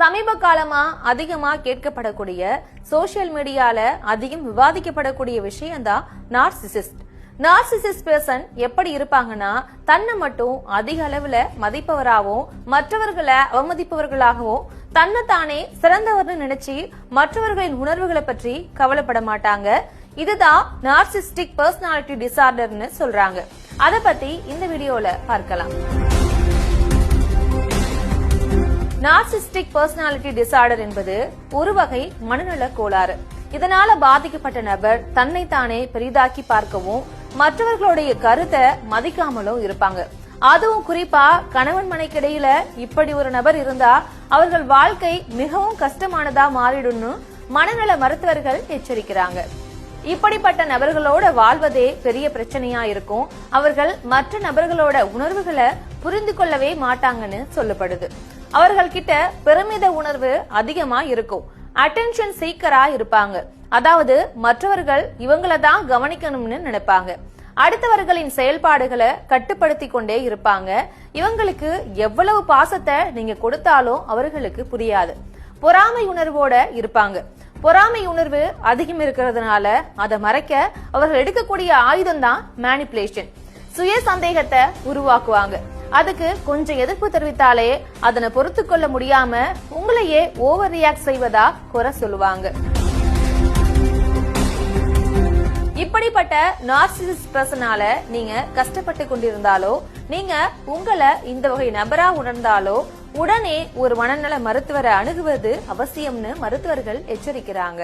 சமீப காலமா அதிகமா கேட்கப்படக்கூடிய சோஷியல் மீடியால அதிகம் விவாதிக்கப்படக்கூடிய விஷயம் தான் நார்சிசிஸ்ட் நார்சிசிஸ்ட் பர்சன் எப்படி இருப்பாங்கன்னா தன்னை மட்டும் அதிக அளவுல மதிப்பவராகவும் மற்றவர்களை அவமதிப்பவர்களாகவும் தானே சிறந்தவர்னு நினைச்சு மற்றவர்களின் உணர்வுகளை பற்றி கவலைப்பட மாட்டாங்க. இதுதான் நார்சிஸ்டிக் பர்சனாலிட்டி டிசார்டர்னு சொல்றாங்க. அத பத்தி இந்த வீடியோல பார்க்கலாம். நார்சிஸ்டிக் பர்சனாலிட்டி டிசார்டர் என்பது ஒரு வகை மனநல கோளாறு. இதனால பாதிக்கப்பட்ட நபர் தன்னைத்தானே பெரிதாக்கி பார்க்கவும் மற்றவர்களுடைய கருத்தை மதிக்காமலும் இருப்பாங்க. அதுவும் குறிப்பா கணவன் மனைக்கிடையில இப்படி ஒரு நபர் இருந்தா அவர்கள் வாழ்க்கை மிகவும் கஷ்டமானதா மாறிடும்னு மனநல மருத்துவர்கள் எச்சரிக்கிறாங்க. இப்படிப்பட்ட நபர்களோட வாழ்வதே பெரிய பிரச்சனையா இருக்கும். அவர்கள் மற்ற நபர்களோட உணர்வுகளை புரிந்து கொள்ளவே மாட்டாங்கன்னு சொல்லப்படுது. அவர்கள் கிட்ட பெருமித உணர்வு அதிகமா இருக்கும். அட்டென்ஷன் சீக்கரா இருப்பாங்க. அதாவது மற்றவர்கள் இவங்கள தான் கவனிக்கணும்னு நினைப்பாங்க. அடுத்தவர்களின் செயல்பாடுகளை கட்டுப்படுத்தி கொண்டே இருப்பாங்க. இவங்களுக்கு எவ்வளவு பாசத்தை நீங்க கொடுத்தாலும் அவர்களுக்கு புரியாது. பொறாமை உணர்வோட இருப்பாங்க. பொறாமை உணர்வு அதிகம் இருக்கிறதுனால அதை மறைக்க அவர்கள் எடுக்கக்கூடிய ஆயுதம் தான் மேனிப்புலேஷன் சுய சந்தேகத்தை உருவாக்குவாங்க. அதுக்கு கொஞ்சம் எதிர்ப்பு தெரிவித்தாலே அதனை பொறுத்து கொள்ள முடியாம உங்களையே ஓவர் ரியாக்ட் செய்வதா குறை சொல்லுவாங்க. இப்படிப்பட்ட நார்சிசிஸ் பிரசனால நீங்க கஷ்டப்பட்டு கொண்டிருந்தாலோ நீங்க உங்களை இந்த வகை நபரா உணர்ந்தாலோ உடனே ஒரு மனநல மருத்துவரை அணுகுவது அவசியம்னு மருத்துவர்கள் எச்சரிக்கிறாங்க.